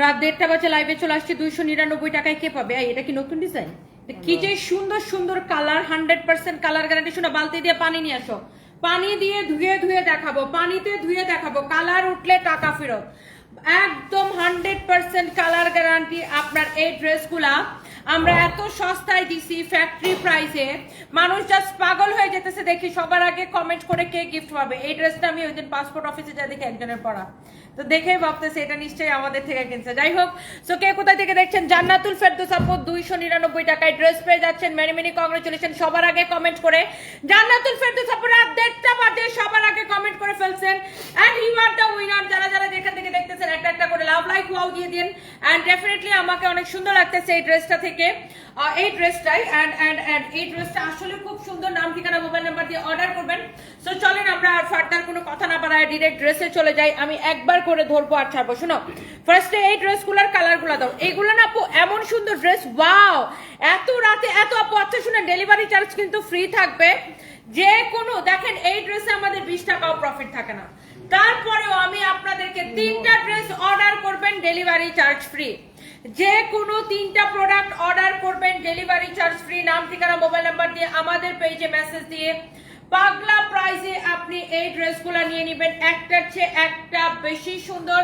রাত দেড়টা বাজে লাইভে চলে আসছে দুইশো নিরানব্বই টাকায় কে পাবে? এই, এটা কি নতুন ডিজাইন কি যে সুন্দর সুন্দর colour hundred percent colour guarantee শোনো বালতি দিয়ে পানি নিয়ে আসো। পানি দিয়ে ধুয়ে ধুয়ে দেখাবো। পানিতে ধুয়ে দেখাবো। কালার উঠলে টাকা ফেরত। একদম হান্ড্রেড পার্সেন্ট কালার গ্যারান্টি আপনার এই ড্রেসগুলা আমরা এত সস্তায় দিছি ফ্যাক্টরি প্রাইসে মানুষ জাস্ট পাগল হয়ে যেতেছে দেখি। সবার আগে কমেন্ট করে কে গিফট পাবে। এই ড্রেসটা আমি ওই দিন পাসপোর্ট অফিসে যা দেখি একজনের পড়া তো দেখেই ভাবতেছে, এটা নিশ্চয়ই আমাদের থেকে কিনছে। যাই হোক সো কে কোথায় থেকে দেখছেন? জান্নাতুল ফেরদৌস আপু, দুইশো নিরানব্বই টাকায় ড্রেস পেয়ে যাচ্ছেন। মেনি মেনি কংগ্রেচুলেশন সবার আগে কমেন্ট করে। জান্নাতুল ফেরদৌস আপু রাত দেড়টা বাজে সবার আগে কমেন্ট করে ফেলছেন। And you are the winner যারা যারা যেখান থেকে দেখতেছেন, একটা একটা করে লাভ লাইক ওয়াও দিয়ে দিন। এন্ড ডেফিনেটলি আমাকে অনেক সুন্দর লাগতেছে এই ড্রেসটা থেকে। এই ড্রেসটাই এন্ড এন্ড এন্ড এই ড্রেসটা আসলে খুব সুন্দর নাম ঠিকানা মোবাইল নাম্বার দিয়ে অর্ডার করবেন। সো চলেন আমরা আর ফার্দার কোনো কথা না বাড়ায় ডিরেক্ট ড্রেসে চলে যাই। আমি একবার করে ধরবো আর ছাড়বো, শোনো। ফার্স্টে এই ড্রেসগুলোর কালারগুলো দাও। এইগুলো না আপু এমন সুন্দর ড্রেস ওয়াও এত রাতে এত আপু আচ্ছা শুনে ডেলিভারি চার্জ কিন্তু ফ্রি থাকবে। যে কোনো, দেখেন, এই ড্রেসে আমাদের বিশ টাকাও প্রফিট থাকে না। তারপরেও আমি আপনাদেরকে তিনটা ড্রেস অর্ডার করবেন ডেলিভারি চার্জ ফ্রি যে কোনো তিনটা প্রোডাক্ট অর্ডার করবেন ডেলিভারি চার্জ ফ্রি নাম ঠিকানা মোবাইল নাম্বার দিয়ে আমাদের পেজে মেসেজ দিয়ে। পাগলা প্রাইসে আপনি এই ড্রেসগুলো নিয়ে নেবেন। একটার চেয়ে একটা বেশি সুন্দর।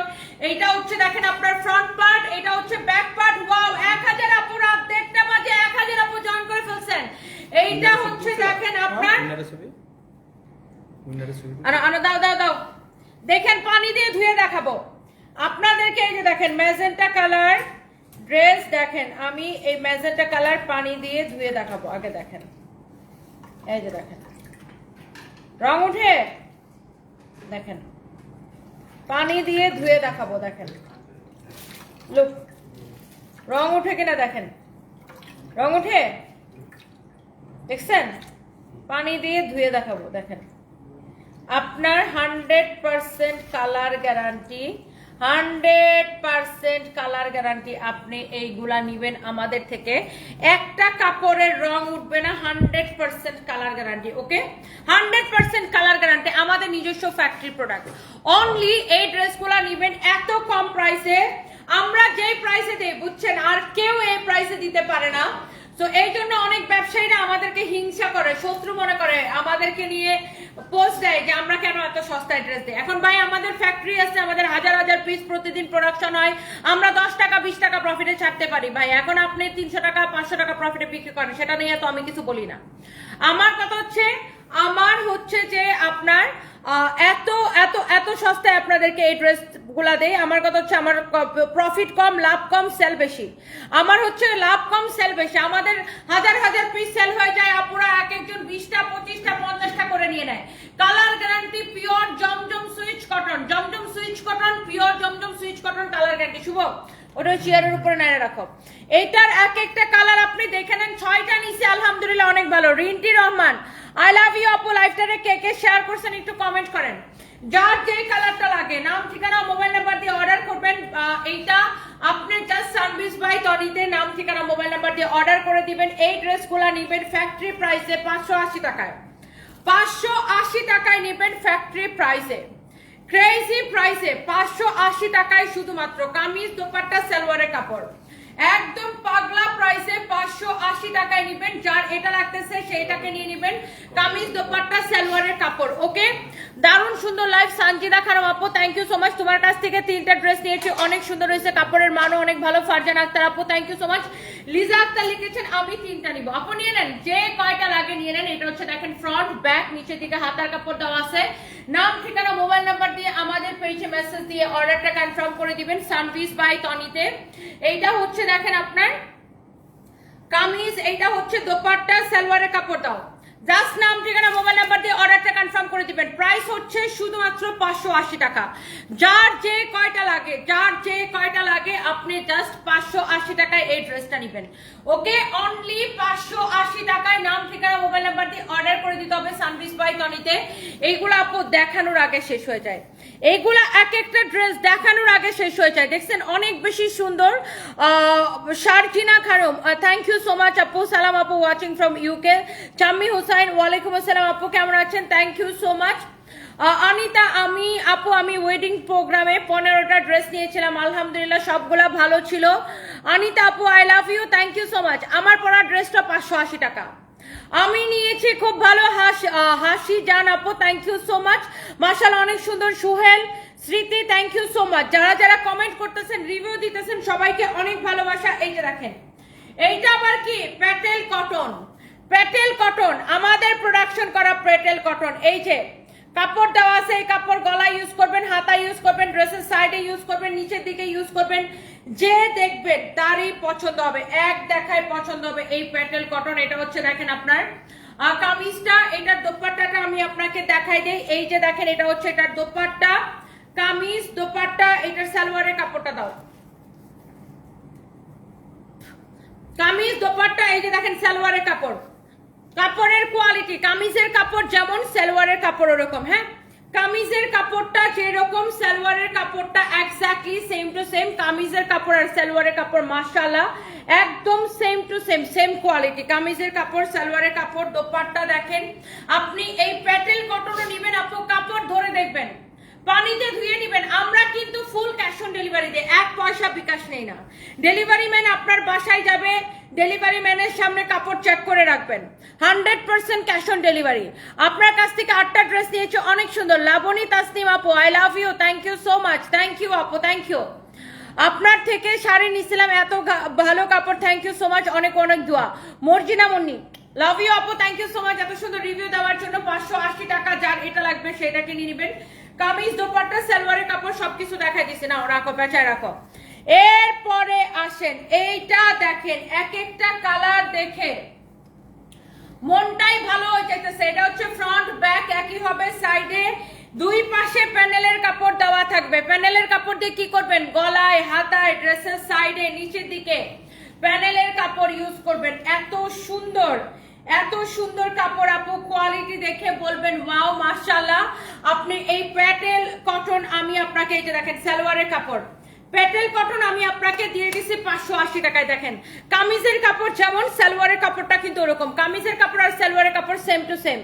এইটা হচ্ছে দেখেন আপনার ফ্রন্ট পার্ট এটা হচ্ছে ব্যাক পার্ট ওয়াও এক হাজার আপু রাত দেড়টা বাজে এক হাজার আপু জয়েন করে ফেলছেন। এইটা হচ্ছে দেখেন আপনার উইনারের ছবি। আর আনো দাও দাও দাও। দেখেন পানি দিয়ে ধুয়ে দেখাবো। আপনাদেরকে এই যে দেখেন ম্যাজেন্টা কালার ড্রেস দেখেন, আমি এই ম্যাজেন্টা কালার পানি দিয়ে ধুয়ে দেখাবো। আগে দেখেন। এই যে দেখেন। রং উঠে দেখেন। পানি দিয়ে ধুয়ে দেখাবো, দেখেন। লুক। রং উঠে কিনা দেখেন। রং উঠে দেখছেন? পানি দিয়ে ধুয়ে দেখাবো, দেখেন। আপনার hundred percent colour guarantee hundred percent colour guarantee আপনি এইগুলা নিবেন আমাদের থেকে। একটা কাপড়ের রং উঠবে না, hundred percent colour guarantee, okay? Hundred percent colour guarantee, আমাদের নিজস্ব ফ্যাক্টরি প্রোডাক্ট। অনলি এই ড্রেসগুলা নিবেন এত কম প্রাইসে। আমরা যেই প্রাইসে দিই, বুঝছেন? আর কেউ এই প্রাইসে দিতে পারে না। তো এই জন্য অনেক ব্যবসায়ীরা আমাদেরকে হিংসা করে, শত্রু মনে করে, আমাদেরকে নিয়ে পোস্ট দেয় এত সস্তায় ড্রেস দেয় এখন ভাই আমাদের ফ্যাক্টরি আছে, আমাদের হাজার হাজার পিস প্রতিদিন প্রোডাকশন হয়। আমরা দশ টাকা, বিশ টাকা প্রফিটে ছাড়তে পারি। ভাই, এখন আপনি তিনশো টাকা, পাঁচশো টাকা প্রফিটে বিক্রি করেন, সেটা নিয়ে তো আমি কিছু বলি না। আমার কথা হচ্ছে আমার হচ্ছে যে আপনার এত এত এত সস্তায় আপনাদেরকে এই ড্রেসগুলা দেয় আমার কথা হচ্ছে আমার প্রফিট কম, লাভ কম সেল বেশি। আমার হচ্ছে লাভ কম সেল বেশি। আমাদের হাজার হাজার পিস সেল হয়ে যায়, আপুরা এক একজন বিশটা, পঁচিশটা, পঞ্চাশটা করে নিয়ে নেয়। Colour guarantee pure Zamzam swiss cotton Zamzam swiss cotton pure Zamzam swiss cotton colour guarantee শুভ। ওটা চেয়ারের উপরে নেড়ে রাখো। এইটার এক একটা কালার আপনি দেখে নেন, ছয়টা নিচে আলহামদুলিল্লাহ অনেক ভালো। Rinti Rahman I love you আপু লাইফটারে কে কে শেয়ার করছেন একটু কমেন্ট করেন। যার যে কালারটা লাগে, নাম, ঠিকানা মোবাইল নাম্বার দিয়ে অর্ডার করবেন এইটা আপনি জাস্ট সার্ভিস বাই তরিতে নাম, ঠিকানা মোবাইল নাম্বার দিয়ে অর্ডার করে দিবেন। এই ড্রেসগুলো নেবেন ফ্যাক্টরি প্রাইসে পাঁচশো আশি টাকায়। পাঁচশো আশি টাকায় নেবেন ফ্যাক্টরি প্রাইসে ক্রেজি প্রাইসে পাঁচশো আশি টাকায় শুধুমাত্র কামিজ, দোপাট্টা, সালোয়ারের কাপড়। একদম পাগলা প্রাইসে পাঁচশো আশি টাকায় নিবেন। যার এটা লাগতেছে, সেইটাকে নিয়ে নিবেন। কামিজ, দোপাট্টা, সালোয়ারের কাপড়, ওকে? দারুণ সুন্দর লাইফ সানজিদা খারাপ আপু থ্যাংক ইউ সো মাচ তোমার কাছ থেকে তিনটা ড্রেস নিয়েছি। অনেক সুন্দর হয়েছে। কাপড়ের মানও অনেক ভালো। ফারজান আক্তার আপু thank you so much Liza Akter লিখেছেন, আমি তিনটা নিব। আপনি নিয়ে নেন, যে কয়টা লাগে নিয়ে নেন, এটা হচ্ছে দেখেন ফ্রন্ট ব্যাক নিচের দিকে হাতার কাপড় দেওয়া আছে। নাম, ঠিকানা মোবাইল নাম্বার দিয়ে আমাদের পেজে মেসেজ দিয়ে অর্ডারটা কনফার্ম করে দিবেন সানপিস বাই টনিতে এইটা হচ্ছে দেখেন আপনার কামিজ, এইটা হচ্ছে দোপাট্টা, সালোয়ারের কাপড় দাও। জাস্ট নাম, ঠিকানা মোবাইল নাম্বার দিয়ে অর্ডারটা কনফার্ম করে দিবেন। প্রাইস হচ্ছে শুধুমাত্র পাঁচশো আশি টাকা। যার যে কয়টা লাগে, যার যে কয়টা লাগে, আপনি জাস্ট পাঁচশো আশি টাকায় এই ড্রেসটা নেবেন। ওকে অনলি পাঁচশো আশি টাকায় নাম, ঠিকানা মোবাইল নাম্বার দিয়ে অর্ডার করে দিতে হবে সানবিস বাই টনিতে। এইগুলো আপু দেখানোর আগে শেষ হয়ে যায়। এইগুলা এক একটা ড্রেস দেখানোর আগে শেষ হয়ে যায়। দেখছেন, অনেক বেশি সুন্দর শারজিনা খারম। থ্যাংক ইউ সো মাচ আপু। সালাম আপু watching from UK Chammi Hussain, ওয়ালাইকুম আসসালাম আপু, কেমন আছেন? Thank you so much Anita আমি, আপু, আমি ওয়েডিং প্রোগ্রামে পনেরোটা ড্রেস নিয়েছিলাম। আলহামদুলিল্লাহ সবগুলা ভালো ছিল। অনিতা আপু I love you thank you so much আমার পরা ড্রেসটা পাঁচশো আশি টাকা। আমি নিয়েছি খুব ভালো হাসি হাসি, জান আপু thank you so much Marshal অনেক সুন্দর সুহেল স্মৃতি থ্যাংক ইউ সো মাচ যারা যারা কমেন্ট করতেছেন রিভিউ দিতেছেন, সবাইকে অনেক ভালোবাসা। এই যে রাখেন। এইটা আবার কি? প্যাটেল কটন প্যাটেল কটন আমাদের প্রোডাকশন করা প্যাটেল কটন এই যে কাপড় দেওয়া আছে, এই কাপড় গলায় ইউজ করবেন হাতা ইউজ করবেন ড্রেসের সাইডে ইউজ করবেন, নিচের দিকে ইউজ করবেন, যে দেখবেন তারই পছন্দ হবে, এক দেখায় পছন্দ হবে এই প্যাটেল কটন, এটা হচ্ছে দেখেন আপনার কামিজটা, এটার দোপাট্টাটা আমি আপনাকে দেখাই দেই, এই যে দেখেন এটা হচ্ছে এটার দোপাট্টা, কামিজ, দোপাট্টা, এটার সালোয়ারের কাপড়টা দাও। কামিজ, দোপাট্টা, এই যে দেখেন সালোয়ারের কাপড়। কাপড়ের কোয়ালিটি কামিজের কাপড় যেমন সালোয়ারের কাপড় ওরকম হ্যাঁ? কামিজের কাপড়টা যেরকম সালোয়ারের কাপড়টা এক্স্যাক্টলি সেম টু সেম কামিজের কাপড় আর সালোয়ারের কাপড়, মাশাআল্লাহ, একদম same to same same quality কামিজের কাপড়, সালোয়ারের কাপড়, দোপাট্টা দেখেন, আপনি এই প্যাটেল কটনও নেবেন আপু, কাপড় ধরে দেখবেন, পানিতে ধুয়ে নেবেন, আমরা কিন্তু ফুল ক্যাশ অন ডেলিভারি দিই, এক পয়সা বিকাশ নেই না। ডেলিভারি ম্যান আপনার বাসায় যাবে ডেলিভারি ম্যানের সামনে কাপড় চেক করে রাখবেন। Hundred percent cash on delivery আপনার কাছ থেকে আটটা ড্রেস নিয়েছে, অনেক সুন্দর। লাবণী, তাসনিম আপু I love you thank you so much thank you আপু থ্যাংক ইউ আপনার থেকে শাড়ি নিছিলাম, এত ভালো কাপড় থ্যাংক ইউ সো মাচ অনেক অনেক দোয়া। মর্জিনা মুন্নি লাভ ইউ আপু থ্যাংক ইউ সো মাচ এত সুন্দর রিভিউ দেওয়ার জন্য পাঁচশো আশি টাকা যার এটা লাগবে সেটা কিনে নেবেন। কামিজ, দোপাট্টা, সালোয়ারের কাপড় সবকিছু দেখাই দিছে। না রাখো, পেঁচায় রাখো। এরপরে আসেন, এইটা দেখেন এক একটা কালার দেখে। মনটাই ভালো হয়ে যেতেছে এটা হচ্ছে ফ্রন্ট ব্যাক একই হবে সাইডে দুই পাশে প্যানেলের কাপড় দেওয়া থাকবে। প্যানেলের কাপড় দিয়ে কি করবেন? গলায়, হাতায় ড্রেসের সাইডে নিচের দিকে প্যানেলের কাপড় ইউজ করবেন। এত সুন্দর এত সুন্দর কাপড় আপু কোয়ালিটি দেখে বলবেন ওয়াও মাশাআল্লাহ, আপনি এই প্যাটেল কটন আমি আপনাকে এই যে দেখেন, সালোয়ারের কাপড়। পেটেল কটন আমি আপনাকে দিয়ে দিছি পাঁচশো আশি টাকায়, দেখেন। কামিজের কাপড় যেমন, সালোয়ারের কাপড়টা কিন্তু ওরকম। কামিজের কাপড় আর সালোয়ারের কাপড় সেম টু সেম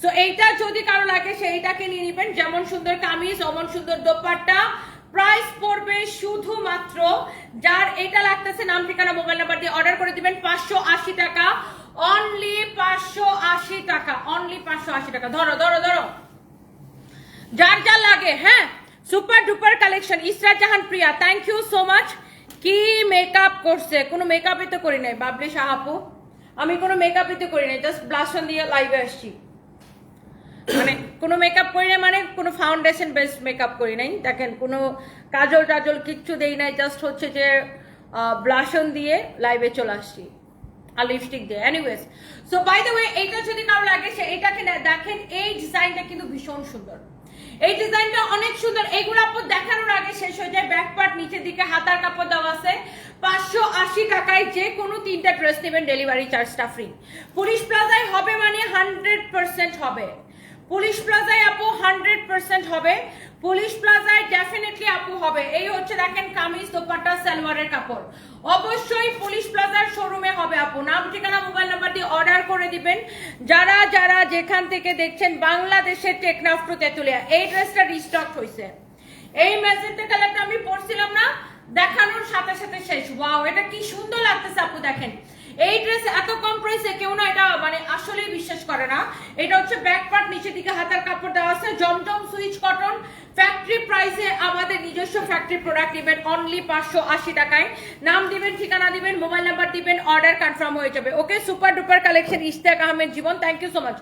সো এইটা যদি কারও লাগে সেইটাকে নিয়ে নিবেন। যেমন সুন্দর কামিজ, অমন সুন্দর দোপাট্টা। প্রাইস পড়বে শুধুমাত্র যার এটা লাগতেছে, নাম, ঠিকানা মোবাইল নাম্বার দিয়ে অর্ডার করে দিবেন, পাঁচশো আশি টাকা। অনলি পাঁচশো আশি টাকা অনলি পাঁচশো আশি টাকা। ধরো ধরো ধরো। যার যা লাগে হ্যাঁ? Super duper collection. Isra Jahan Priya thank you so much কি মেকআপ করছে? কোনো মেকআপই তো করি নাই। বাবলি সাহাপু আমি কোনো মেকআপই তো করি নাই। জাস্ট ব্লাশন দিয়ে লাইভে আসছি। মানে কোনো মেকআপ করি নাই মানে কোনো ফাউন্ডেশন বেসড মেকআপ করি নাই। দেখেন, কোনো কাজল টাজল কিচ্ছু দেই নাই। জাস্ট হচ্ছে যে ব্লাশন দিয়ে লাইভে চলে আসছি। আর লিপস্টিক দিয়ে। Anyways so by the way এইটা যদি কারও লাগে, সে এটাকে দেখেন, এই ডিজাইনটা কিন্তু ভীষণ সুন্দর। এই ডিজাইনটা অনেক সুন্দর। এগুলো আপু দেখানোর আগে শেষ হয়ে যায়। ব্যাক পার্ট নিচের দিকে হাতার কাপড় দেওয়া আছে। পাঁচশো আশি টাকায় যে কোনো তিনটা ড্রেস নেবেন ডেলিভারি চার্জটা ফ্রি পুলিশ প্লাজায় হবে মানে হান্ড্রেড পার্সেন্ট হবে। পুলিশ প্লাজায় আপু হান্ড্রেড পার্সেন্ট হবে। পুলিশ প্লাজায় ডেফিনেটলি আপু হবে। এই হচ্ছে দেখেন কামিজ, দোপাট্টা, সালোয়ারের কাপড়। অবশ্যই পুলিশ প্লাজার শোরুমে হবে আপু। নাম, ঠিকানা মোবাইল নাম্বার দিয়ে অর্ডার করে দিবেন। যারা যারা যেখান থেকে দেখছেন বাংলাদেশের টেকনাফ টু তেতুলিয়া, এই ড্রেসটা রিস্টক হয়েছে এই ম্যাজেন্টা কালারটা আমি পরছিলাম না, দেখানোর সাথে সাথে শেষ। ওয়াও এটা কি সুন্দর লাগতেছে আপু, দেখেন। এই ড্রেস এত কম প্রাইসে কেউ না এটা মানে আসলেই বিশ্বাস করে না। এটা হচ্ছে ব্যাক পার্ট নিচের দিকে হাতার কাপড় দেওয়া আছে, জমজম সুইচ কটন ফ্যাক্টরি প্রাইসে আমাদের নিজস্ব ফ্যাক্টরি প্রোডাক্ট দিবেন অনলি পাঁচশো আশি টাকায়। নাম দিবেন, ঠিকানা দিবেন মোবাইল নাম্বার দিবেন অর্ডার কনফার্ম হয়ে যাবে। Okay super duper collection Ishtiaq Ahmed Jibon thank you so much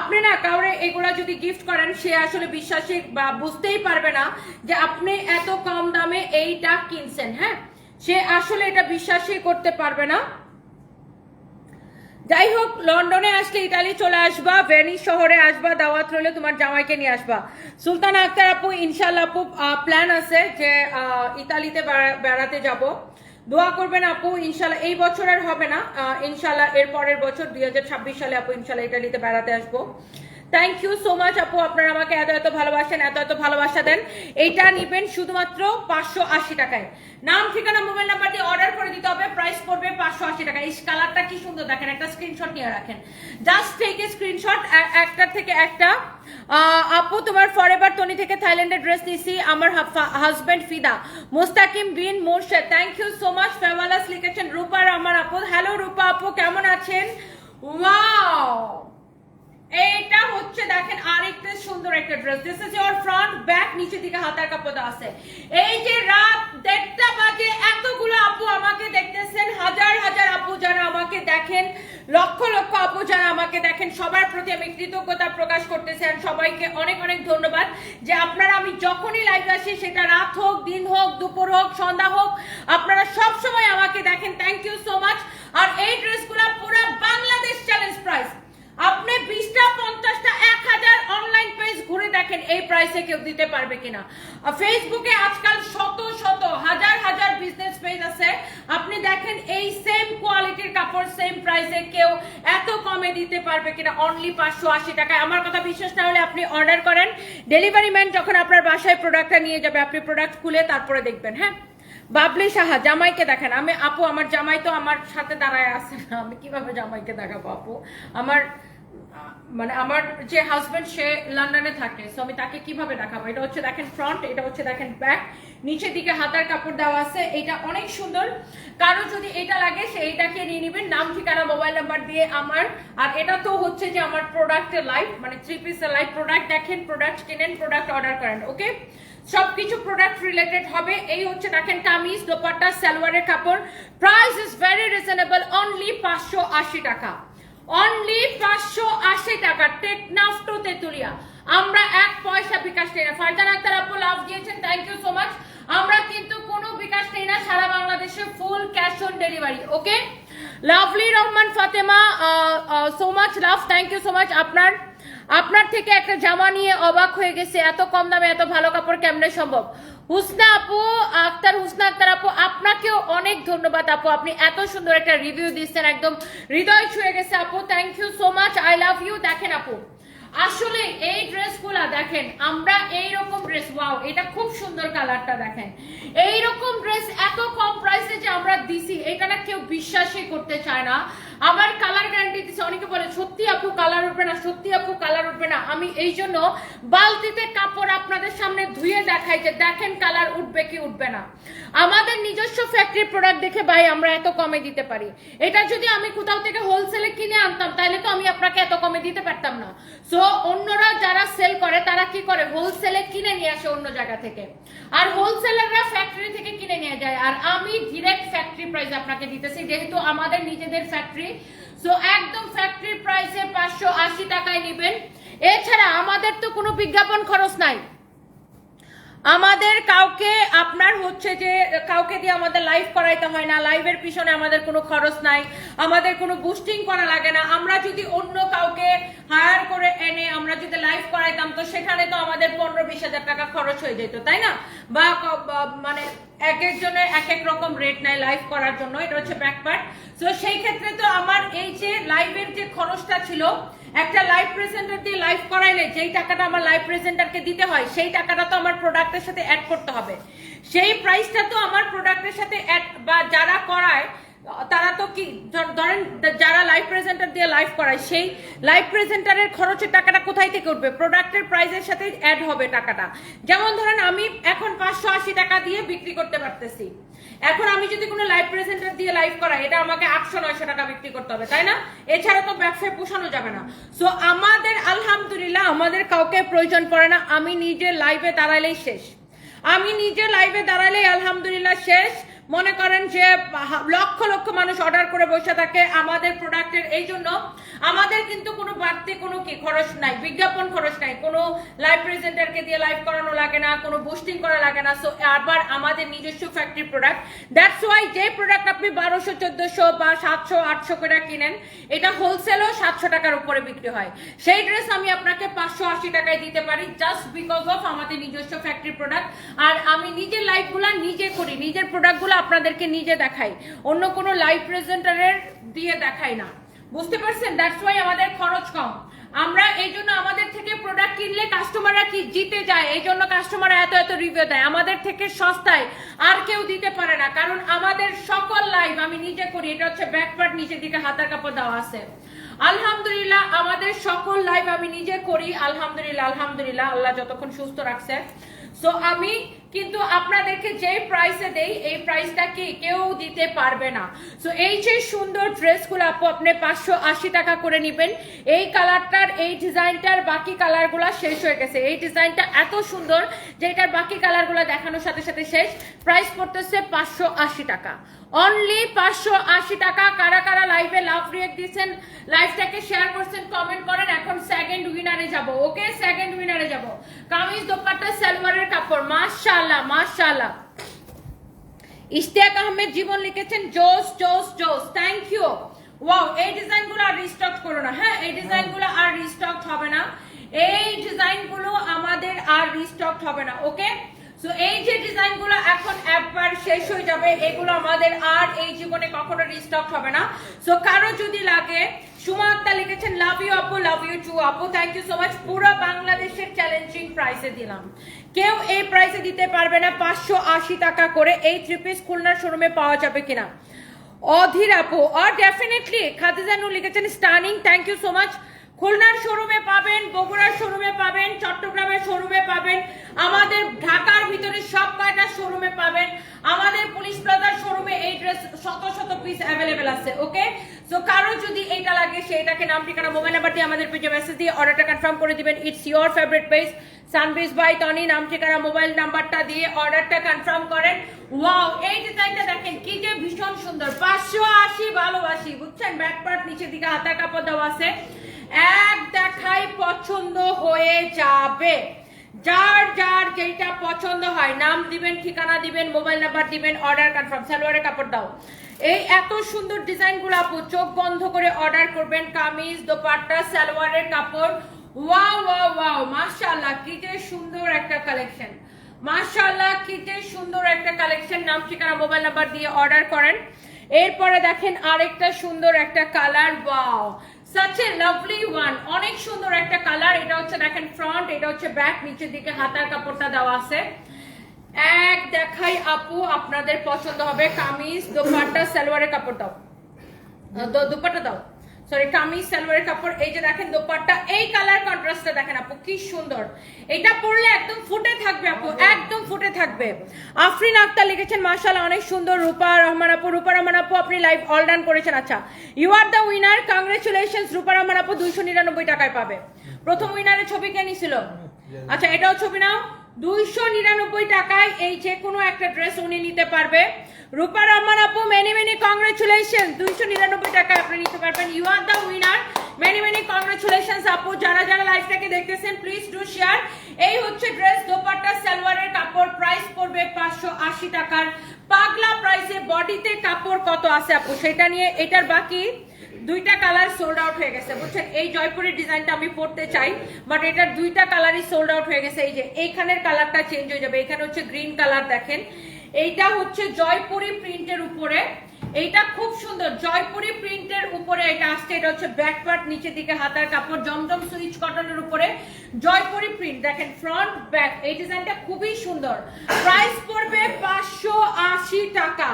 আপনি না কাউরে এগুলা যদি গিফট করেন, সে আসলে বিশ্বাসী বা বুঝতেই পারবে না যে আপনি এত কম দামে এইটা কিনছেন হ্যাঁ? সে আসলে এটা বিশ্বাসই করতে পারবে না। যাই হোক, লন্ডনে আসলে ইটালি চলে আসবা, ভেনিস শহরে আসবা, দাওয়াত রইলে তোমার জামাইকে নিয়ে আসবা। সুলতান আক্তার আপু ইনশাল্লাহ আপু প্ল্যান আছে যে ইতালিতে বেড়াতে যাব। দোয়া করবেন আপু ইনশাল্লাহ এই বছরের হবে না ইনশাল্লাহ এর পরের বছর দুই হাজার ছাব্বিশ সালে আপু ইনশাল্লাহ ইটালিতে বেড়াতে আসব। থ্যাংক ইউ সো মাচ আপু আপনারা আমাকে এত এত ভালোবাসেন, এত এত ভালোবাসা দেন। এইটা নিবেন শুধুমাত্র পাঁচশো আশি টাকায়। নাম, ঠিকানা, মোবাইল নাম্বার দিয়ে অর্ডার করে দিতে হবে। প্রাইস পড়বে পাঁচশো আশি টাকা। এই কালারটা কি সুন্দর দেখেন, একটা স্ক্রিনশট নিয়ে রাখেন। জাস্ট এ স্ক্রিনশট একটার থেকে একটা। আপু, তোমার ফরএভার টনি থেকে থাইল্যান্ডের ড্রেস নিছি। আমার husband Fida. Mostakim bin Morshed. Thank you so much ফেওয়ালাস লিখেছেন রূপার আমার আপু। হ্যালো রূপা আপু, কেমন আছেন? ওয়াও এইটা হচ্ছে দেখেন আরেকটা সুন্দর একটা dress this is your front back নিচে দিকে হাতার কাপড় আছে। এই যে রাত দেড়টা বাজে, এতগুলো আপু আমাকে দেখতেছেন, হাজার হাজার আপু যারা আমাকে দেখেন, লক্ষ লক্ষ আপু যারা আমাকে দেখেন, সবার প্রতি আমি কৃতজ্ঞতা প্রকাশ করতেছি আর সবাইকে অনেক অনেক ধন্যবাদ যে আপনারা আমি যখনই লাইভ আসি, সেটা রাত হোক, দিন হোক, দুপুর হোক, সন্ধ্যা হোক, আপনারা সব সময় আমাকে দেখেন। থ্যাংক ইউ সো মাচ আর এই ড্রেসগুলো পুরো বাংলাদেশ চ্যালেঞ্জ প্রাইস আপনি বিশটা, পঞ্চাশটা, এক হাজার অনলাইন পেজ ঘুরে দেখেন এই প্রাইসে কেউ দিতে পারবে কিনা। ফেসবুকে আজকাল শত শত, হাজার হাজার বিজনেস পেজ আছে। আপনি দেখেন এই সেম কোয়ালিটির কাপড় সেম প্রাইসে কেউ এত কমে দিতে পারবে কিনা। অনলি পাঁচশো আশি টাকায়। আমার কথা বিশ্বাস না হলে আপনি অর্ডার করেন। ডেলিভারি ম্যান যখন আপনার বাসায় প্রোডাক্টটা নিয়ে যাবে, আপনি প্রোডাক্ট খুলে তারপরে দেখবেন হ্যাঁ? বাবলি সাহা, জামাইকে দেখেন। আমি, আপু, আমার জামাই তো আমার সাথে দাঁড়ায় আছে না। আমি কীভাবে জামাইকে দেখাবো, আপু? আমার মানে আমার যে হাজবেন্ড সে লন্ডনে থাকে সো আমি তাকে কীভাবে দেখাবো? এটা হচ্ছে দেখেন ফ্রন্ট এটা হচ্ছে দেখেন ব্যাক নিচের দিকে হাতার কাপড় দেওয়া আছে। এটা অনেক সুন্দর। কারও যদি এটা লাগে, সে এইটাকে নিয়ে নেবেন। নাম, ঠিকানা মোবাইল নাম্বার দিয়ে আমার, আর এটা তো হচ্ছে যে আমার প্রোডাক্টের লাইভ মানে থ্রি পিসের লাইভ প্রোডাক্ট দেখেন প্রোডাক্ট কেনেন প্রোডাক্ট অর্ডার করেন ওকে সবকিছু প্রোডাক্ট রিলেটেড হবে। এই হচ্ছে দেখেন কামিজ, দোপাট্টা, সালোয়ারের কাপড়। Price is very reasonable only পাঁচশো আশি টাকা। অনলি পাঁচশো আশি টাকা, টেকনাফ টু তেতুলিয়া। আমরা এক পয়সা বিকাশ নেই না। ফারজান আক্তার আপু লাভ দিয়েছেন থ্যাংক ইউ সো মাচ আমরা কিন্তু কোনো বিকাশ নেই না, সারা বাংলাদেশে full cash on delivery okay Lovely Rahman Fatema so much love thank you so much আপনার আপনার থেকে একটা জামা নিয়ে অবাক হয়ে গেছে, এত কম দামে এত ভালো কাপড় কেমনে সম্ভব? হুসনা আপু আক্তার হুসনা আক্তার আপু, আপনাকেও অনেক ধন্যবাদ আপু। আপনি এত সুন্দর একটা রিভিউ দিচ্ছেন একদম হৃদয় ছুঁয়ে গেছে আপু। Thank you so much I love you দেখেন আপু। আসলে এই ড্রেসগুলা দেখেন, আমরা এই রকম ড্রেস ওয়াও এটা খুব সুন্দর কালারটা দেখেন। এই রকম ড্রেস এত কম প্রাইসে যে আমরা দিছি, এটা না কেউ বিশ্বাসই করতে চায় না। আবার কালার গ্যারান্টি দিচ্ছে অনেকে বলে, সত্যি আপু কালার উঠবে না, সত্যি আপু কালার উঠবে না। আমি এই জন্য বালতিতে কাপড় আপনাদের সামনে ধুয়ে দেখাই যে, দেখেন কালার উঠবে কি উঠবে না। আমাদের নিজস্ব ফ্যাক্টরি প্রোডাক্ট দেখে ভাই আমরা এত কমে দিতে পারি। এটা যদি আমি কোথাও থেকে হোলসেলে কিনে আনতাম, তাহলে তো আমি আপনাকে এত কমে দিতে পারতাম না। সো অন্যরা যারা সেল করে, তারা কি করে? হোলসেলে কিনে নিয়ে আসে অন্য জায়গা থেকে। আর হোলসেলাররা ফ্যাক্টরি থেকে কিনে নিয়ে যায়। আর আমি ডিরেক্ট ফ্যাক্টরি প্রাইস আপনাকে দিতেছি। যেহেতু আমাদের নিজেদের ফ্যাক্টরি সো একদম ফ্যাক্টরি প্রাইসে পাঁচশো আশি টাকায় নেবেন। এছাড়া আমাদের তো কোনো বিজ্ঞাপন খরচ নাই। আমাদের কাউকে, আপনার হচ্ছে যে, কাউকে দিয়ে আমাদের লাইভ করাইতে হয় না লাইভের পিছনে আমাদের কোনো খরচ নাই, আমাদের কোনো বুস্টিং করা লাগে না। আমরা যদি অন্য কাউকে হায়ার করে এনে আমরা যদি লাইভ করাইতাম, তো সেখানে তো আমাদের পনেরো বিশ হাজার টাকা খরচ হয়ে যেত, তাই না? বা মানে এক একজনের এক এক রকম রেট নাই লাইভ করার জন্য, এটা হচ্ছে ব্যাকপার্ট তো সেই ক্ষেত্রে তো আমার এই যে লাইভের যে খরচটা ছিল একটা লাইভ প্রেজেন্টার দিয়ে লাইভ করাইলে যেই টাকাটা আমার লাইভ প্রেজেন্টারকে দিতে হয়, সেই টাকাটা তো আমার প্রোডাক্টের সাথে অ্যাড করতে হবে। সেই প্রাইসটা তো আমার প্রোডাক্টের সাথে অ্যাড বা যারা করায়, তারা তো কি, ধর- ধরেন যারা লাইভ প্রেজেন্টার দিয়ে লাইভ করায়, সেই লাইভ প্রেজেন্টারের খরচের টাকাটা কোথায় থেকে উঠবে? প্রোডাক্টের প্রাইসের সাথে অ্যাড হবে টাকাটা। যেমন ধরেন আমি এখন পাঁচশো আশি টাকা দিয়ে বিক্রি করতে পারতেছি। এখন আমি যদি কোনো লাইভ প্রেজেন্টার দিয়ে লাইভ করাই, এটা আমাকে আটশো নয়শো টাকা বিক্রি করতে হবে, তাই না? এছাড়া তো ব্যবসায় পোষানো যাবে না। সো আমাদের, আলহামদুলিল্লাহ, আমাদের কাউকে প্রয়োজন পড়ে না, আমি নিজে লাইভে দাঁড়ালেই শেষ। আমি নিজে লাইভে দাঁড়ালেই, আলহামদুলিল্লাহ, শেষ। মনে করেন যে লক্ষ লক্ষ মানুষ অর্ডার করে বসে থাকে আমাদের প্রোডাক্টের এই জন্য আমাদের কিন্তু কোনো বাড়তি কোনো কি খরচ নাই, বিজ্ঞাপন খরচ নাই। কোনো লাইভ প্রেজেন্টারকে দিয়ে লাইভ করানো লাগে না, কোনো বুস্টিং করা লাগে না। সো আবার আমাদের নিজস্ব ফ্যাক্টরি প্রোডাক্ট দ্যাটস ওয়াই যে প্রোডাক্ট আপনি বারোশো, চোদ্দশো বা সাতশো, আটশো করে কিনেন, এটা হোলসেলও সাতশো টাকার উপরে বিক্রি হয়। সেই ড্রেস আমি আপনাকে পাঁচশো আশি টাকায় দিতে পারি জাস্ট বিকজ অফ আমাদের নিজস্ব ফ্যাক্টরি প্রোডাক্ট আর আমি নিজের লাইভগুলো নিজে করি, নিজের প্রোডাক্টগুলো আপনাদেরকে নিজে দেখাই। অন্য কোনো লাইভ প্রেজেন্টারের দিয়ে দেখাই না। বুঝতে পারছেন? দ্যাটস ওয়াই আমাদের খরচ কম। আমরা এই জন্য আমাদের থেকে প্রোডাক্ট কিনলে কাস্টমাররা কি জিতে যায়? এই জন্য কাস্টমাররা এত এত রিভিউ দেয়। আমাদের থেকে সস্তায় আর কেউ দিতে পারে না। কারণ আমাদের সকল লাইভ আমি নিজে করি। এটা হচ্ছে ব্যাক পার্ট নিচের দিকে হাতার কাপড় দেওয়া আছে। আলহামদুলিল্লাহ, আমাদের সকল লাইভ আমি নিজে করি। আলহামদুলিল্লাহ আলহামদুলিল্লাহ, আল্লাহ যতক্ষণ সুস্থ রাখছে। সো আমি কিন্তু আপনাদেরকে যে প্রাইসে দেই, এই প্রাইসটা কি কেউ দিতে পারবে না। সো এই যে সুন্দর ড্রেসগুলো আপু, আপনি পাঁচশো আশি টাকা করে নেবেন, এই কালারটার এই ডিজাইনটার বাকি কালারগুলো শেষ হয়ে গেছে। এই ডিজাইনটা এত সুন্দর যে এটার বাকি কালারগুলো দেখানোর সাথে সাথে শেষ। প্রাইস পড়তেছে পাঁচশো আশি টাকা। অনলি পাঁচশো আশি টাকা কারা কারা লাইভে লাভ রিয়েক্ট দিচ্ছেন লাইভটাকে শেয়ার করছেন কমেন্ট করেন, এখন সেকেন্ড উইনারে যাব। ওকে সেকেন্ড উইনারে যাব। কামিজ দোপাট্টা, সালোয়ারের কাপড় মাশাআল্লাহ মাশাআল্লাহ। ইশতিয়াক আহমেদ জীবন লিখেছেন, জোস জোস জোস। থ্যাংক ইউ ওয়াও এই ডিজাইনগুলো আর রিস্টক করো না। হ্যাঁ এই ডিজাইনগুলো আর রিস্টক হবে না। এই ডিজাইনগুলো আমাদের আর রিস্টক হবে না ওকে সো এই যে ডিজাইনগুলো এখন একবার শেষ হয়ে যাবে, এগুলো আমাদের আর এই জীবনে কখনো রিস্টক হবে না। সো কারও যদি লাগে, সুমা লিখেছেন লাভ ইউ আপু লাভ ইউ টু আপু থ্যাংক ইউ সো মাচ পুরো বাংলাদেশের চ্যালেঞ্জিং প্রাইসে দিলাম। কেউ এই প্রাইসে দিতে পারবে না। পাঁচশো আশি টাকা করে এই থ্রি পিস খুলনার শোরুমে পাওয়া যাবে কিনা? অধীর আপু, আর ডেফিনেটলি খাদিজানু লিখেছেন stunning thank you so much খুলনার শোরুমে পাবেন, বগুড়ার শোরুমে পাবেন, চট্টগ্রামের শোরুমে পাবেন, আমাদের ঢাকার ভিতরে সব কয়টা শোরুমে পাবেন, আমাদের পুলিশ প্লাজার শোরুমে এই ড্রেস শত শত পিস অ্যাভেলেবেল আছে ওকে সো কারও যদি এইটা লাগে সেটাকে নাম ঠিকানা মোবাইল নাম্বার দিয়ে আমাদের পেজে মেসেজ দিয়ে অর্ডারটা কনফার্ম করে দিবেন ইটস ইয়োর ফেভারিট পেজ সানবিজ বাই টনি, নাম ঠিকানা মোবাইল নাম্বারটা দিয়ে অর্ডারটা কনফার্ম করেন। ওয়াও এই ডিজাইনটা দেখেন, কি যে ভীষণ সুন্দর। পাঁচশো আশি ভালোবাসি, বুঝছেন? ব্যাক পার্ট নিচের দিকে হাতার কাপড় দেওয়া আছে। এক দেখাই পছন্দ হয়ে যাবে। যার যার যেটা পছন্দ হয়, নাম দিবেন, ঠিকানা দিবেন মোবাইল নাম্বার দিবেন অর্ডার কনফার্ম সালোয়ারের কাপড় দাও। এই এত সুন্দর ডিজাইনগুলো আপু, চোখ বন্ধ করে অর্ডার করবেন কামিজ, দোপাট্টা, সালোয়ারের কাপড়। ওয়াও ওয়াও ওয়াও মাশাআল্লাহ, কি যে সুন্দর একটা কালেকশন মাশাআল্লাহ, কি যে সুন্দর একটা কালেকশন নাম, ঠিকানা মোবাইল নাম্বার দিয়ে অর্ডার করেন। এরপরে দেখেন আরেকটা সুন্দর একটা colour wow such lovely one অনেক সুন্দর একটা কালার এটা হচ্ছে, দেখেন ফ্রন্ট এটা হচ্ছে ব্যাক নিচের দিকে হাতার কাপড়টা দেওয়া আছে। এক দেখাই আপু আপনাদের পছন্দ হবে কামিজ দোপাট্টা সালোয়ারের কাপড় দাও। দোপাট্টা দাও। সরি কামিজ সালোয়ারের কাপড় এই যে দেখেন দোপাট্টা এই কালার কন্ট্রাস্টটা দেখেন আপু কি সুন্দর। এটা পরলে একদম ফুটে থাকবে আপু একদম ফুটে থাকবে। আফরিন আক্তার লিখেছেন মাশাআল্লাহ অনেক সুন্দর রূপা রহমান আপু রূপা রহমান আপু আপনি লাইভ অল ডান করেছেন আচ্ছা। You are the winner congratulations Rupa Rahman আপু দুইশো নিরানব্বই টাকায় পাবে। প্রথম উইনারের ছবি কে নিছিল? আচ্ছা এটাও ছবি নাও। দুইশো নিরানব্বই টাকায় এই যে কোনো একটা ড্রেস উনি নিতে পারবে। রূপা রহমান আপু মেনি মেনি কংগ্রেচুলেশন দুইশো নিরানব্বই টাকায় আপনি নিতে পারবেন। You are the winner many many congratulation আপু। যারা যারা লাইভটাকে দেখতেছেন প্লিজ ডু শেয়ার এই হচ্ছে ড্রেস দোপাট্টা, সালোয়ারের কাপড়। প্রাইস পড়বে পাঁচশো আশি টাকার। পাগলা প্রাইসে বডিতে কাপড় কত আছে আপু? সেটা নিয়ে এটার বাকি দুইটা কালার সোল্ড আউট হয়ে গেছে। বুঝছেন? এই জয়পুরের ডিজাইনটা আমি পড়তে চাই বাট এটার দুইটা কালারই সোল্ড আউট হয়ে গেছে। এই যে, এইখানের কালারটা চেঞ্জ হয়ে যাবে। এখানে হচ্ছে গ্রিন কালার দেখেন। এইটা হচ্ছে জয়পুরি প্রিন্টের উপরে। এইটা খুব সুন্দর। জয়পুরি প্রিন্টের উপরে এটা আসছে। এটা হচ্ছে ব্যাক পার্ট নিচের দিকে হাতার কাপড়, জমজম সুইচ কটনের উপরে জয়পুরি প্রিন্ট দেখেন ফ্রন্ট ব্যাক এই ডিজাইনটা খুবই সুন্দর। প্রাইস পড়বে পাঁচশো আশি টাকা।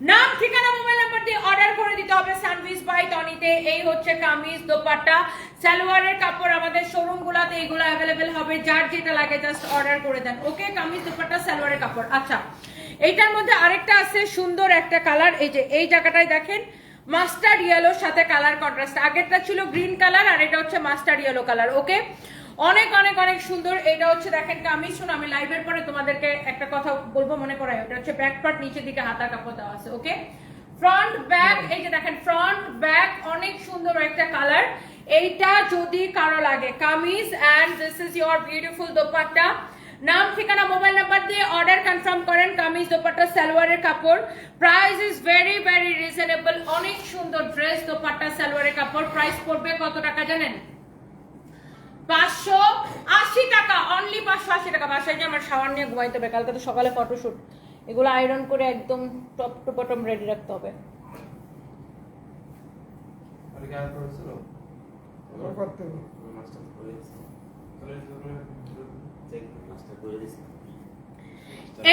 নাম, ঠিকানা, মোবাইল নাম্বার দিয়ে অর্ডার করে দিতে হবে সানভিস বাই টনিতে এই হচ্ছে কামিজ দোপাট্টা। সালোয়ারের কাপড় আমাদের শোরুম গুলাতে এগুলো অ্যাভেলেবেল হবে। যার যেটা লাগে জাস্ট অর্ডার করে দেন। ওকে কামিজ দোপাট্টা, সালোয়ারের কাপড়। আচ্ছা এইটার মধ্যে আরেকটা আছে সুন্দর একটা কালার এই যে, এই জায়গাটায় দেখেন মাস্টার্ড ইয়েলোর সাথে কালার কন্ট্রাস্ট আগেরটা ছিল গ্রিন কালার আর এটা হচ্ছে মাস্টার্ড ইয়েলো কালার ওকে অনেক অনেক অনেক সুন্দর। এটা হচ্ছে দেখেন কামিজ। শুনো আমি লাইভের পরে তোমাদেরকে একটা কথা বলব মনে করাই। ওটা হচ্ছে ব্যাক পার্ট নিচের দিকে হাতা কাপড় দেওয়া আছে ওকে ফ্রন্ট ব্যাক এই যে দেখেন ফ্রন্ট ব্যাক অনেক সুন্দর একটা কালার এইটা যদি কারও লাগে kameez and this is your beautiful dupatta. নাম ঠিকানা মোবাইল নাম্বার দিয়ে অর্ডার কনফার্ম করেন কামিজ দোপাট্টা সালোয়ারের কাপড়। Price is very very reasonable অনেক সুন্দর ড্রেস দোপাট্টা সালোয়ারের কাপড়। প্রাইস পড়বে কত টাকা জানেন? পাঁচশো আশি টাকা অনলি পাঁচশো আশি টাকা। বাসায় যে আমার শাওয়ার নিয়ে ঘুমাইতে হবে। কালকে তো সকালে ফটোশুট এগুলো আয়রন করে একদম টপ টু বটম রেডি রাখতে হবে।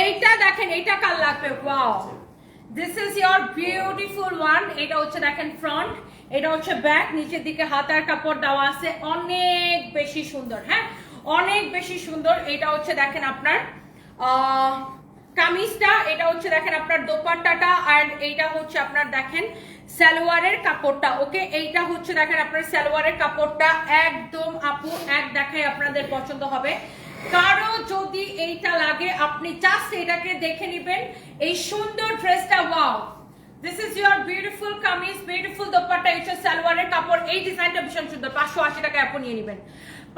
এইটা দেখেন এইটা কার লাগবে? Wow this is your beautiful one এটা হচ্ছে দেখেন ফ্রন্ট এটা হচ্ছে ব্যাক নিচের দিকে হাতার কাপড় দেওয়া আছে। অনেক বেশি সুন্দর হ্যাঁ? অনেক বেশি সুন্দর। এটা হচ্ছে দেখেন আপনার কামিজটা, এটা হচ্ছে দেখেন আপনার দোপাট্টাটা, আর এইটা হচ্ছে আপনার দেখেন সালোয়ারের কাপড়টা, ওকে? এইটা হচ্ছে দেখেন আপনার সালোয়ারের কাপড়টা। একদম আপু, এক দেখায় আপনাদের পছন্দ হবে। কারও যদি এইটা লাগে, আপনি জাস্ট এটাকে দেখে নেবেন। এই সুন্দর ড্রেসটা wow this is your beautiful kameez beautiful dupatta এটা সালোয়ারের কাপড় এই ডিজাইনটা ভীষণ সুন্দর পাঁচশো আশি টাকায় আপনি নিয়ে নেবেন।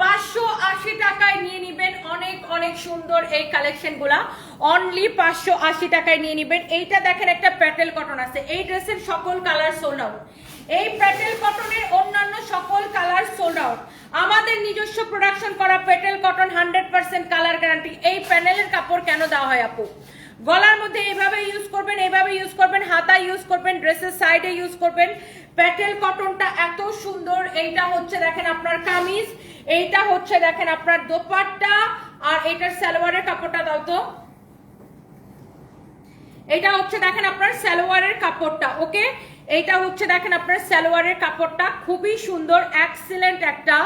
পাঁচশো আশি টাকায় নিয়ে নেবেন অনেক অনেক সুন্দর এই কালেকশনগুলা অনলি পাঁচশো আশি টাকায় নিয়ে নেবেন। এইটা দেখেন একটা প্যাটেল কটন আছে। এই ড্রেসের সকল কালার সোল্ড আউট এই প্যাটেল কটনের অন্যান্য সকল কালার সোল্ড আউট আমাদের নিজস্ব প্রোডাকশন করা petal cotton hundred percent colour guarantee এই প্যানেলের কাপড় কেন দেওয়া হয় আপু? গলার মধ্যে এইভাবে ইউজ করবেন এইভাবে ইউজ করবেন, হাতা ইউজ করবেন ড্রেসের সাইডে ইউজ করবেন। প্যাটেল কটনটা এত সুন্দর, এইটা হচ্ছে দেখেন আপনার কামিজ, এইটা হচ্ছে দেখেন আপনার দোপাট্টা, আর এটার সালোয়ারের কাপড়টা দাও তো। এটা হচ্ছে দেখেন আপনার সালোয়ারের কাপড়টা, ওকে? এইটা হচ্ছে দেখেন আপনার সালোয়ারের কাপড়টা, খুবই সুন্দর এক্সিলেন্ট একটা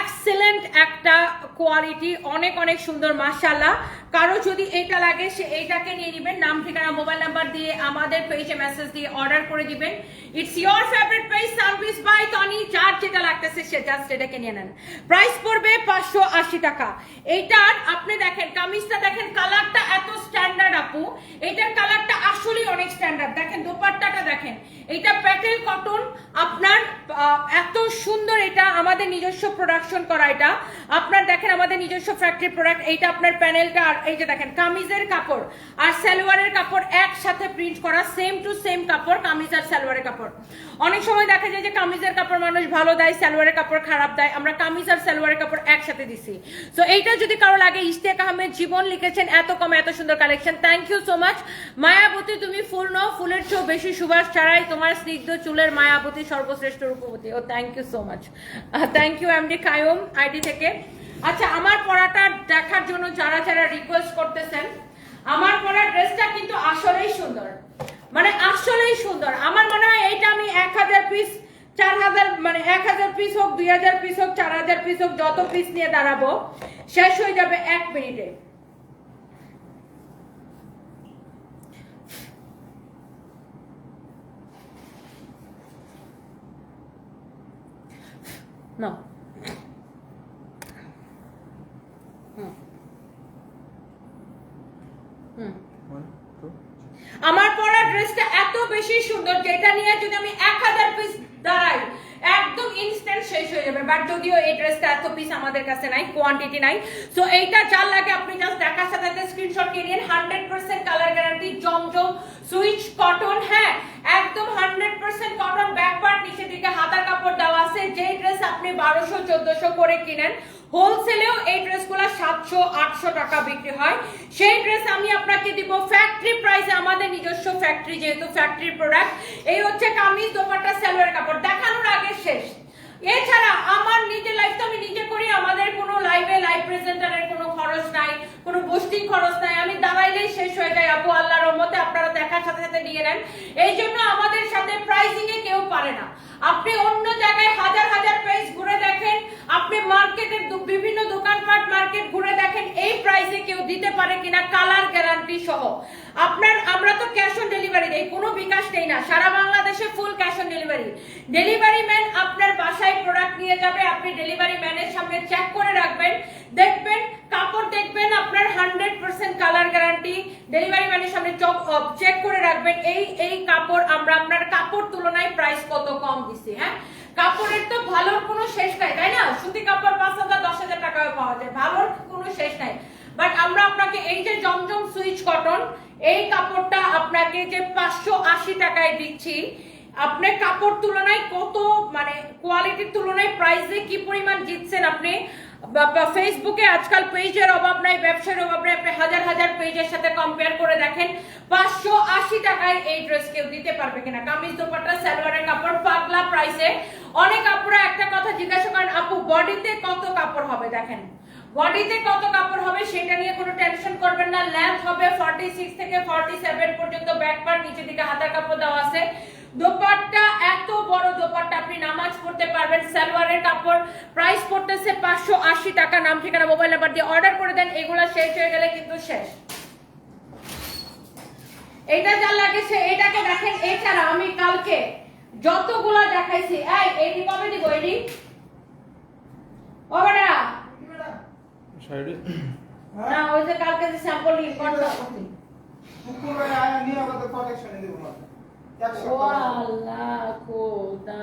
এক্সিলেন্ট একটা কোয়ালিটি অনেক অনেক সুন্দর মাশাল্লাহ কারও যদি এটা লাগে, সে এইটাকে নিয়ে নেবেন। নাম, ঠিকানা মোবাইল নাম্বার দিয়ে আমাদের পেজে মেসেজ দিয়ে অর্ডার করে দিবেন। It's your favourite page service by Tony যার যেটা লাগতেছে, সে জাস্ট এটাকে নিয়ে নেন। প্রাইস পড়বে পাঁচশো আশি টাকা। এইটার, আপনি দেখেন, কামিজটা দেখেন কালারটা এত স্ট্যান্ডার্ড আপু। এইটার কালারটা আসলেই অনেক স্ট্যান্ডার্ড দেখেন, দোপাট্টাটা দেখেন। এটা প্যাটেল কটন। আপনার এত সুন্দর এটা আমাদের নিজস্ব প্রোডাকশন করা এটা। আপনার দেখেন আমাদের নিজস্ব ফ্যাক্টরি প্রোডাক্ট এইটা আপনার প্যানেলটা আর এই যে দেখেন, কামিজের কাপড় আর সালোয়ারের কাপড় একসাথে প্রিন্ট করা সেম টু সেম কাপড়, কামিজ আর সালোয়ারের কাপড়। অনেক সময় দেখা যায় যে কামিজের কাপড় মানুষ ভালো দেয়, সালোয়ারের কাপড় খারাপ দেয়, আমরা কামিজ আর সালোয়ারের কাপড় একসাথে দিছি। তো এইটা যদি কারও লাগে, ইশতেক আহমেদ জীবন লিখেছেন, এত কম, এত সুন্দর collection thank you so much Mayawati, তুমি ফুল নো ফুলের চেয়েও বেশি সুবাস ছাড়াই তোমার স্নিগ্ধ চুলের মায়াবতী সর্বশ্রেষ্ঠ রূপবতী। ও thank you so much thank you MD Kayum ID থেকে। আচ্ছা আমার পড়াটা দেখার জন্য যারা যারা রিকোয়েস্ট করতেছেন, আমার পড়ার ড্রেসটা কিন্তু আসলেই সুন্দর। মানে আসলেই সুন্দর। আমার মনে হয় এইটা আমি এক হাজার পিস চার হাজার মানে এক হাজার পিস হোক, দুই হাজার পিস হোক, চার হাজার পিস হোক, যত পিস নিয়ে দাঁড়াবো, শেষ হয়ে যাবে এক মিনিটে। না হুম One, আমার পরা ড্রেসটা এত বেশি সুন্দর যেটা নিয়ে যদি আমি এক হাজার পিস দাঁড়াই একদম ইনস্ট্যান্ট শেষ হয়ে যাবে। বাট যদিও এই ড্রেসটা এত পিস আমাদের কাছে নাই কোয়ান্টিটি নাই। সো এইটা যার লাগে আপনি জাস্ট দেখার সাথে সাথে স্ক্রিনশট নিয়ে নিন। Hundred percent colour guarantee Zamzam swiss cotton হ্যাঁ একদম hundred percent cotton back part নিচের দিকে হাতার কাপড় দেওয়া আছে যে ড্রেস আপনি বারোশো, চোদ্দশো করে কিনেন। হোলসেলেও এই ড্রেসগুলো সাতশো, আটশো টাকা বিক্রি হয়। সেই ড্রেস আমি আপনাকে দিব ফ্যাক্টরি প্রাইসে আমাদের নিজস্ব ফ্যাক্টরি যেহেতু ফ্যাক্টরি প্রোডাক্ট এই হচ্ছে কামিজ, দোপাট্টা, সালোয়ার কাপড়। দেখানোর আগে শেষ। এছাড়া আমার নিজের লাইফ তো আমি নিজে করি, আমাদের কোনো লাইভে লাইভ প্রেজেন্টারের কোনো খরচ নাই, কোনো পোস্টিং খরচ নাই। আমি দাঁড়াইলেই শেষ হয়ে যায়। আপু, আল্লাহর রহমতে আপনারা দেখার সাথে সাথে নিয়ে নেন। এই জন্য আমাদের সাথে প্রাইসিং এ কেউ পারে না। আপনি অন্য জায়গায় হাজার হাজার পেজ ঘুরে দেখেন, আপনি মার্কেটের বিভিন্ন দোকানপাট মার্কেট ঘুরে দেখেন, এই প্রাইসে কেউ দিতে পারে কিনা কালার গ্যারান্টি সহ। আপনার, আমরা তো ক্যাশ অন ডেলিভারি দেই, কোনো বিকাশ নেই না, সারা বাংলাদেশে full cash on delivery delivery man আপনার বাসায় প্রোডাক্ট নিয়ে যাবে, আপনি ডেলিভারি ম্যানের সামনে চেক করে রাখবেন, দেখবেন, কাপড় দেখবেন, আপনার hundred percent colour guarantee delivery ম্যানের সামনে চেক করে রাখবেন, এই এই কাপড় আমরা আপনার কাপড় তুলনায় প্রাইস কত কম দিছি হ্যাঁ? কাপড়ের তো ভালোর কোনো শেষ নাই, তাই না? সুতি কাপড় পাঁচ হাজার, দশ হাজার টাকায় পাওয়া যায়, ভালোর কোনো শেষ নাই। বাট আমরা আপনাকে এই যে জমজম সুইচ কটন, এই কাপড়টা আপনাকে যে পাঁচশো আশি টাকায় দিচ্ছি, আপনার কাপড় তুলনায় কত মানে কোয়ালিটির তুলনায় প্রাইসে কি পরিমাণ জিতছেন আপনি? ফেসবুকে আজকাল পেজের অভাব নাই, ব্যবসার অভাব নাই, আপনি হাজার হাজার পেজের সাথে কম্পেয়ার করে দেখেন, পাঁচশো আশি টাকায় এই ড্রেস কেউ দিতে পারবে কিনা। কামিজ দোপাট্টা, সালোয়ারের কাপড়, পাগলা প্রাইসে অনেক আপুরা একটা কথা জিজ্ঞাসা করেন, আপু বডিতে কত কাপড় হবে? দেখেন বডিতে কত কাপড় হবে সেটা নিয়ে কোনো টেনশন করবেন না। লেন্থ হবে 46 থেকে 47 পর্যন্ত ব্যাক পার্ট নিচের দিকে হাতার কাপড় দেওয়া আছে। দোপাট্টা এত বড় দোপাট্টা আপনি নামাজ পড়তে পারবেন সালোয়ারের কাপড় প্রাইস পড়তেছে পাঁচশো আশি টাকা নাম ঠিকানা মোবাইল নাম্বার দিয়ে অর্ডার করে দেন এগুলা শেষ হয়ে গেলে কিন্তু শেষ। এটা যা লাগে সে এটাকে দেখেন এছাড়া আমি কালকে যতগুলা দেখাইছি এই এডি কবে দিব এডি ও বেটা। সাইডে। না ওই যে কালকে যে স্যাম্পল নিয়ে কন্ট্যাক্ট করছি শুক্রবারে আয়া নিরাপদে প্রোটেকশনে দেবো মাত্র এক ও আল্লাহ খোদা।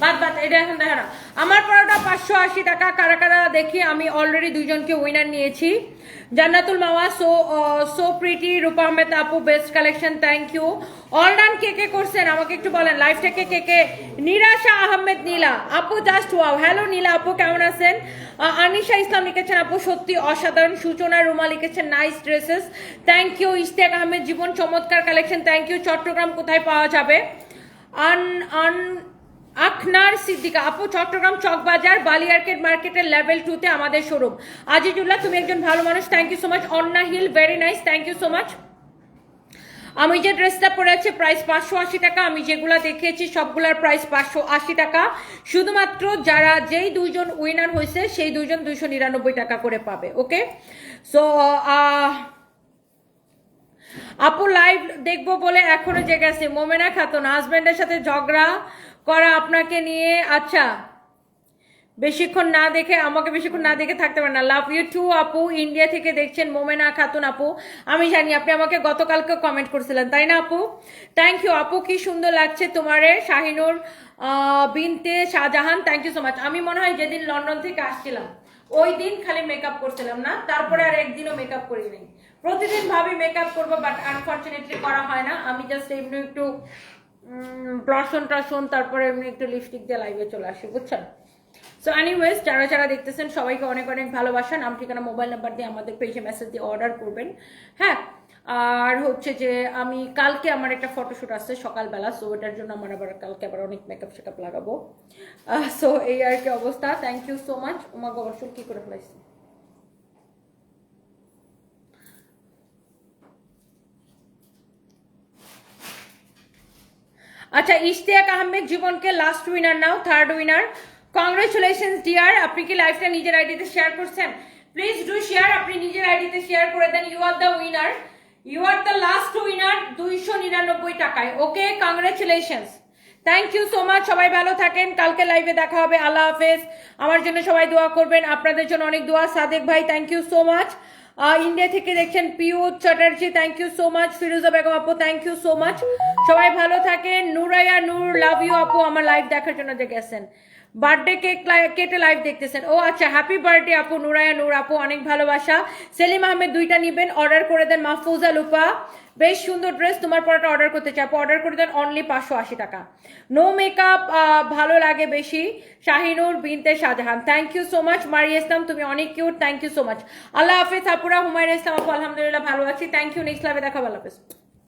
বাদ বাদ, এটা এখন দেখা আমার পরোটা পাঁচশো আশি টাকা। কারা কারা, দেখি। আমি অলরেডি দুইজনকে উইনার নিয়েছি। Jannatul Mawa so so pretty Rupa Ahmed আপু best collection thank you all done কে কে করছেন? আমাকে একটু বলেন লাইভ থেকে কে কে? নিরাশা আহমেদ, নীলা। আপু জাস্ট ওয়াও হ্যালো নীলা আপু, কেমন আছেন? আনিশা ইসলাম লিখেছেন, আপু, সত্যি অসাধারণ। সূচনা রুমা লিখেছেন nice dresses thank you Istek Ahmed, Jibon চমৎকার কালেকশন থ্যাংক ইউ চট্টগ্রাম কোথায় পাওয়া যাবে? আন আন আখনার সিদ্দিকা, আপু, চট্টগ্রাম চকবাজার বালিয়ার্কেট মার্কেটের লেভেল টুতে আমাদের শোরুম আজিজুল্লাহ, তুমি একজন ভালো মানুষ thank you so much Anna Hill very nice thank you so much আমি যে ড্রেসটা পরে আছি প্রাইস পাঁচশো আশি টাকা। আমি যেগুলা দেখিয়েছি, সবগুলার প্রাইস পাঁচশো আশি টাকা। শুধুমাত্র যারা যেই দুইজন উইনার হয়েছে, সেই দুইজন দুইশো নিরানব্বই টাকা করে পাবে ওকে সো আপু লাইভ দেখব বলে এখনও জেগে আছে। মোমেনা খাতুন হাজবেন্ডের সাথে ঝগড়া। করা আপনাকে নিয়ে আচ্ছা বেশিক্ষণ না দেখে, আমাকে বেশিক্ষণ না দেখে থাকতে পারেন না। লাভ ইউ টু আপু। ইন্ডিয়া থেকে দেখছেন মোমেনা খাতুন আপু। আমি জানি আপনি আমাকে গতকালকে কমেন্ট করছিলেন, তাই না আপু? থ্যাংক ইউ আপু। কি সুন্দর লাগছে তোমারে, Shahinur Binte Shahjahan. Thank you so much আমি মনে হয় যেদিন লন্ডন থেকে আসছিলাম, ওই দিন খালি মেকআপ করছিলাম, না? তারপরে আর একদিনও মেকআপ করি নাই প্রতিদিন ভাবি মেকআপ করব বাট আনফর্চুনেটলি করা হয় না। আমি জাস্ট এমনি একটু ব্লশন টশন তারপরে এমনি একটু লিপস্টিক দিয়ে লাইভে চলে আসি, বুঝছেন? সো এনিওয়েজ যারা যারা দেখতেছেন, সবাইকে অনেক অনেক ভালোবাসা। নাম ঠিকানা মোবাইল নাম্বার দিয়ে আমাদের পেজে মেসেজ দিয়ে অর্ডার করবেন। হ্যাঁ আর হচ্ছে যে আমি কালকে আমার একটা ফটোশ্যুট আসছে সকালবেলা সো ওটার জন্য আমার আবার কালকে আবার অনেক মেকআপ শেকআপ লাগাবো। সো এই আর কি অবস্থা। থ্যাংক ইউ সো মাচ ওমা গবরসুল কি করে ফেলাইছি? আচ্ছা ইশতিয়াক আহমেদ জীবনকে last winner now third winner congratulation dear আপনি কি লাইফটা নিজের আইডিতে শেয়ার করছেন? প্লিজ ডু শেয়ার আপনি নিজের আইডিতে শেয়ার করে দেন। You are the winner you are the last winner দুইশো নিরানব্বই টাকায়। Okay congratulations thank you so much সবাই ভালো থাকেন। কালকে লাইভে দেখা হবে। আল্লাহ হাফেজ। আমার জন্য সবাই দোয়া করবেন। আপনাদের জন্য অনেক দোয়া। সাদেক ভাই thank you so much India থেকে দেখছেন Piyush Chatterjee thank you so much Firoza Begum আপু থ্যাংক ইউ সো মাচ সবাই ভালো থাকেন। নুরাইয়া নূর লাভ ইউ আপু। আমার লাইভ দেখার জন্য যে গেছেন। বার্থডে কেক কেটে লাইভ দেখতেছেন। ও আচ্ছা হ্যাপি বার্থডে আপু, নুরায়া, নূর আপু, অনেক ভালোবাসা। সেলিম আহমেদ দুইটা নিবেন অর্ডার করে দেন মাহফুজা লুপা। বেশ সুন্দর ড্রেস তোমার পরটা অর্ডার করতে চাই। আপু অর্ডার করে দেন অনলি পাঁচশো আশি টাকা। নো মেকআপ ভালো লাগে বেশি। Shahinur Binte Shahjahan. Thank you so much Mari Islam, তুমি অনেক cute thank you so much আল্লাহ হাফিজ, আপুরা, হুমায়ুন ইসলাম আপু, আলহামদুলিল্লাহ ভালো আছি। থ্যাংক ইউ নেক্সট লাইভে দেখা ভালো হাফিজ।